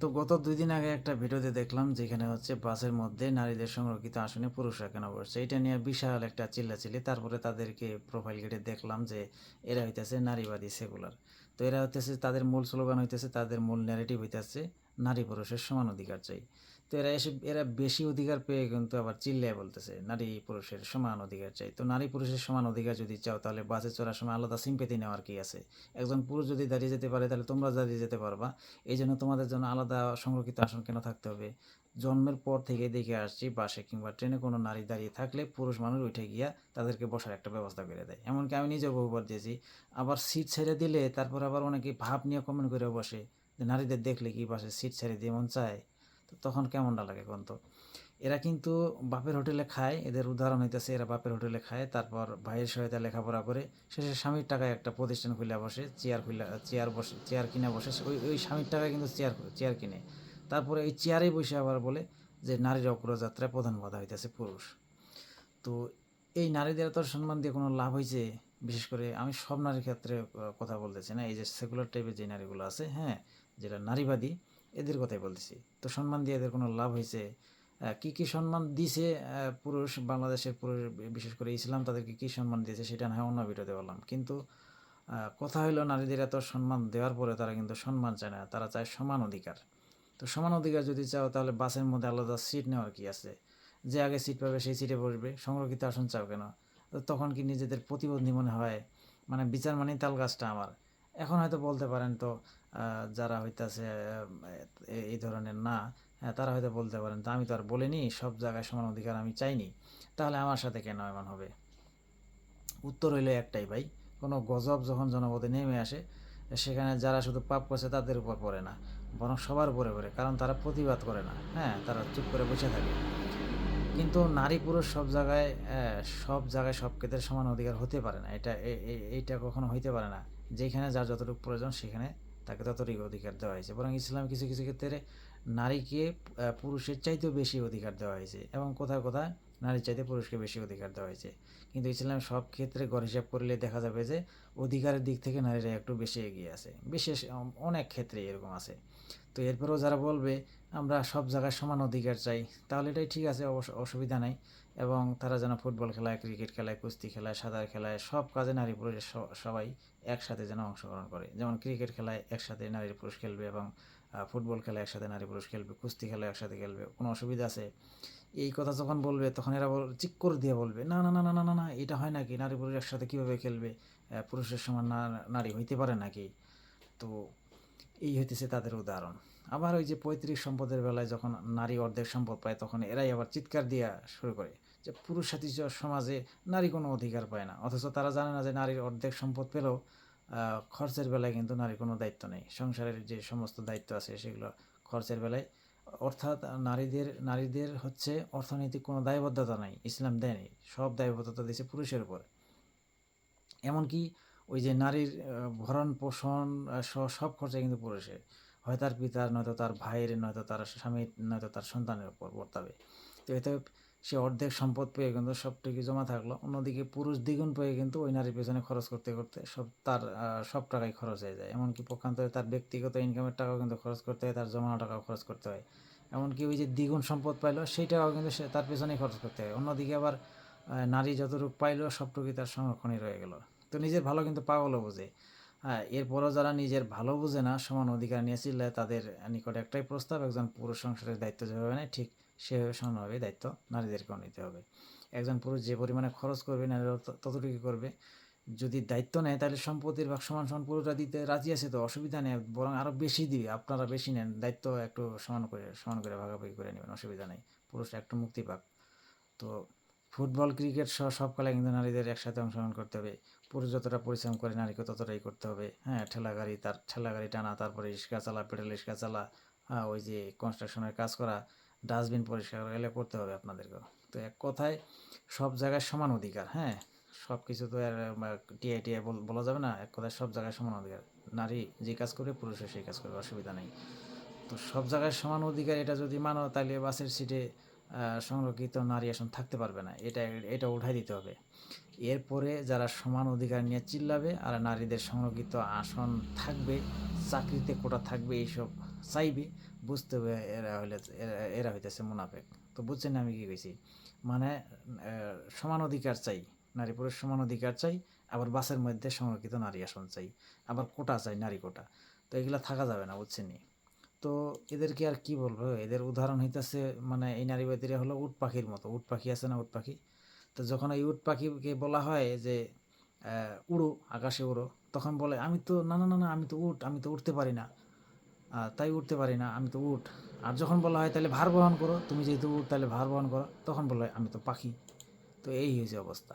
তো গত দুই দিন আগে একটা ভিডিওতে দেখলাম যেখানে হচ্ছে বাসের মধ্যে নারীদের সংরক্ষিত আসনে পুরুষরা কেন বসছে এটা নিয়ে বিশাল একটা চিল্লাচিল্লি। তারপরে তাদেরকে প্রোফাইল গেটে দেখলাম যে এরা হইতেছে নারীবাদী সেকুলার তো এরা হইতেছে, তাদের মূল স্লোগান হইতেছে, তাদের মূল ন্যারেটিভ হইতেছে নারী পুরুষের সমান অধিকার চাই। তো এরা এসে, এরা বেশি অধিকার পেয়ে কিন্তু আবার চিল্লায় বলতেছে, নারী পুরুষের সমান অধিকার চাই। তো নারী পুরুষের সমান অধিকার যদি চাও, তাহলে বাসে চড়ার সময় আলাদা সিম্পেতি নেওয়ার কি আছে? একজন পুরুষ যদি দাঁড়িয়ে যেতে পারে, তাহলে তোমরা দাঁড়িয়ে যেতে পারবা। এই জন্য তোমাদের জন্য আলাদা সংরক্ষিত আসন কেন থাকতে হবে। জন্মের পর থেকে দেখে আসছি, বাসে কিংবা ট্রেনে কোনো নারী দাঁড়িয়ে থাকলে পুরুষ মানুষ উঠে গিয়া তাদেরকে বসার একটা ব্যবস্থা করে দেয়। এমনকি আমি নিজে বহুবার দিয়েছি। আবার সিট ছেড়ে দিলে তারপর আবার অনেকে ভাব নিয়ে কমেন্ট করে বসে নারীদের দেখলে কি বাসে সিট ছেড়ে দিয়ে মন চায়? তো তখন কেমনটা লাগে কোন তো? এরা কিন্তু বাপের হোটেলে খায়, এদের উদাহরণ হইতেছে এরা বাপের হোটেলে খায়, তারপর ভাইয়ের সহায়তা লেখাপড়া করে, শেষে স্বামীর টাকায় একটা প্রতিষ্ঠান খুলে বসে, চেয়ার খুলে চেয়ার বসে, চেয়ার কিনে বসে, ওই ওই স্বামীর টাকায় কিন্তু চেয়ার চেয়ার কিনে। তারপরে এই চেয়ারে বসে আবার বলে যে নারীর অগ্রযাত্রায় প্রধান বাধা হইতেছে পুরুষ। তো এই নারীদের তো সম্মান দিয়ে কোনো লাভ হয়েছে বিশেষ করে আমি সব নারীর ক্ষেত্রে কথা বলতেছি না, এই যে সেকুলার টাইপের যে নারীগুলো আছে হ্যাঁ যেটা নারীবাদী এদের কথাই বলতেছি। তো সম্মান দিয়ে এদের কোনো লাভ হয়েছে কি কি সম্মান দিছে পুরুষ, বাংলাদেশের পুরুষ, বিশেষ করে ইসলাম তাদেরকে কি সম্মান দিয়েছে সেটা না অন্য ভিডিওতে বললাম। কিন্তু কথা হলো নারীদের এত সম্মান দেওয়ার পরে তারা কিন্তু সম্মান চায় না, তারা চায় সমান অধিকার। তো সমান অধিকার যদি চাও তাহলে বাসের মধ্যে আলাদা সিট নেওয়ার কি আছে? যে আগে সিট পাবে সেই সিটে বসবে, সংরক্ষিত আসন চাও কেন? তখন কি নিজেদের প্রতিবন্ধী মনে হয়? মানে বিচার মানেই তাল গাছটা আমার। এখন হয়তো বলতে পারেন তো যারা হইতাছে এই ধরনের না হ্যাঁ, তারা হয়তো বলতে পারেন তা আমি তো আর বলিনি সব জায়গায় সমান অধিকার আমি চাইনি। তাহলে আমার সাথে কেন এমন হবে? উত্তর হইল একটাই ভাই কোনো গজব যখন জনপদে নেমে আসে সেখানে যারা শুধু পাপ করছে তাদের উপর পড়ে না বরং সবার উপরে পড়ে কারণ তারা প্রতিবাদ করে না হ্যাঁ তারা চুপ করে বসে থাকে। কিন্তু নারী পুরুষ সব জায়গায় সব জায়গায় সব ক্ষেত্রে সমান অধিকার হতে পারে না। এটা এইটা কখনো হইতে পারে না। যেখানে যার যতটুকু প্রয়োজন সেখানে তাকে ততটুকু অধিকার দেওয়া হয়েছে। বরং ইসলাম কিছু কিছু ক্ষেত্রে নারীকে পুরুষের চাইতেও বেশি অধিকার দেওয়া হয়েছে এবং কোথায় কোথায় নারীর চাইতে পুরুষকে বেশি অধিকার দেওয়া হয়েছে। কিন্তু ইসলাম সব ক্ষেত্রে গড় হিসাব করলে দেখা যাবে যে অধিকারের দিক থেকে নারীরা একটু বেশি এগিয়ে আছে। বিশেষ অনেক ক্ষেত্রে এরকম আছে। তো এরপরেও যারা বলবে, আমরা সব জায়গায় সমান অধিকার চাই, তাহলে এটাই ঠিক আছে অসুবিধা নাই। এবং তারা যেন ফুটবল খেলায়, ক্রিকেট খেলায়, কুস্তি খেলায়, সাঁতার খেলায়, সব কাজে নারী পুরুষ সবাই একসাথে যেন অংশগ্রহণ করে। যেমন ক্রিকেট খেলায় একসাথে নারী পুরুষ খেলবে এবং ফুটবল খেলায় একসাথে নারী পুরুষ খেলবে, কুস্তি খেলায় একসাথে খেলবে, কোনো অসুবিধা আছে? এই কথা যখন বলবে, তখন এরা চিক করে দিয়ে বলবে, না না না না না না না, এটা হয় নাকি? নারী পুরুষ একসাথে কীভাবে খেলবে? পুরুষের সমান না- নারী হইতে পারে নাকি? তো এই হইতেছে তাদের উদাহরণ। আবার ওই যে পৈতৃক সম্পদের বেলায় যখন নারী অর্ধেক সম্পদ পায়, তখন এরাই আবার চিৎকার দিয়া শুরু করে। যে পুরুষ সাথী সমাজে নারী কোনো অধিকার পায় না। অথচ তারা জানে না যে নারীর অর্ধেক সম্পদ পেলেও খরচের বেলায় কিন্তু নারীর কোনো দায়িত্ব নেই। সংসারের যে সমস্ত দায়িত্ব আছে সেগুলো খরচের বেলায়, অর্থাৎ নারীদের নারীদের হচ্ছে অর্থনৈতিক কোনো দায়বদ্ধতা নাই, ইসলাম দেয়নি সব দায়বদ্ধতা দিয়েছে পুরুষের উপর। এমনকি ওই যে নারীর ভরণ পোষণ সব খরচা কিন্তু পুরুষের। হয় তার পিতার, নয়তো তার ভাইয়ের, নয়তো তার স্বামীর, নয়তো তার সন্তানের উপর বর্তাবে। তো এতে সে অর্ধেক সম্পদ পেয়ে কিন্তু সবটুকু জমা থাকল। অন্যদিকে পুরুষ দ্বিগুণ পেয়ে কিন্তু ওই নারীর পেছনে খরচ করতে করতে সব তার সব টাকাই খরচ হয়ে যায়। এমনকি পক্ষান্তরে তার ব্যক্তিগত ইনকামের টাকাও কিন্তু খরচ করতে হয়, তার জমানো টাকাও খরচ করতে হয়। এমনকি ওই যে দ্বিগুণ সম্পদ পাইলো সেই টাকাও কিন্তু সে তার পেছনেই খরচ করতে হয়। অন্যদিকে আবার নারী যতটুকু পাইলো, সবটুকুই তার সংরক্ষণে রয়ে গেল। তো নিজের ভালো কিন্তু পাগলও বোঝে। হ্যাঁ এরপরও যারা নিজের ভালো বোঝে না, সমান অধিকার নিয়ে চিল্লায়, তাদের নিকট একটাই প্রস্তাব, একজন পুরুষ সংসারের দায়িত্ব যেভাবে নেয়, ঠিক সেভাবে সমানভাবে দায়িত্ব নারীদেরকেও নিতে হবে। একজন পুরুষ যে পরিমাণে খরচ করবে নারীরাও তত- ততটুকু করবে। যদি দায়িত্ব নেয়, তাহলে সম্পত্তির ভাগ সমান সমান পুরোটা দিতে রাজি আছে তো অসুবিধা নেই, বরং আরও বেশি দিবে। আপনারা বেশি নেন, দায়িত্ব একটু সমান করে সমান করে ভাগাভাগি করে নেবেন, অসুবিধা নেই। পুরুষ একটু মুক্তি পাক। তো ফুটবল, ক্রিকেট সহ সব খেলায় কিন্তু নারীদের একসাথে অংশগ্রহণ করতে হবে। পুরুষ যতটা পরিশ্রম করে নারীকে ততটাই করতে হবে। হ্যাঁ ঠেলা গাড়ি, তার, ঠেলা গাড়ি টানা, তারপরে রিক্সা চালা পেডেল রিক্সা চালা হ্যাঁ ওই যে কনস্ট্রাকশনের কাজ করা ডাস্টবিন পরিষ্কার এলে করতে হবে আপনাদেরকেও তো এক কথায় সব জায়গায় সমান অধিকার হ্যাঁ? সব কিছু তো আর টিআই টিআই বলা যাবে না, এক কথায় সব জায়গায় সমান অধিকার। নারী যে কাজ করে, পুরুষও সেই কাজ করবে অসুবিধা নেই। তো সব জায়গায় সমান অধিকার, এটা যদি মানো, তাহলে বাসের সিটে সংরক্ষিত নারী আসন থাকতে পারবে না। এটা এটা উঠাই দিতে হবে। এরপরে যারা সমান অধিকার নিয়ে চিল্লাবে আর নারীদের সংরক্ষিত আসন থাকবে, চাকরিতে কোটা থাকবে, এইসব চাইবে, বুঝতে হবে এরা হইলে, এরা- হইতেছে মুনাফেক। তো বুঝছেন আমি কী কইছি? মানে সমান অধিকার চাই। নারী পুরুষ সমান অধিকার চাই, আবার বাসের মধ্যে সংরক্ষিত নারী আসন চাই, আবার কোটা চাই, নারী কোটা। তো এগুলা থাকা যাবে না বুঝছেন নি? তো এদেরকে আর কি বলব? এদের উদাহরণ হইতেছে মানে এই নারীবাদীরা হলো উট পাখির মতো। উট পাখি আছে না উট পাখি? তো যখন এই উট পাখিকে বলা হয় যে উড়ো, আকাশে উড়ো, তখন বলে, আমি তো, না না না না, আমি তো উট, আমি তো উঠতে পারি না। তাই উঠতে পারি না, আমি তো উট। আর যখন বলা হয় তাহলে ভার বহন করো, তুমি যেহেতু উঠ তাহলে ভার বহন করো, তখন বলা হয় আমি তো পাখি। তো এই হয়েছে অবস্থা।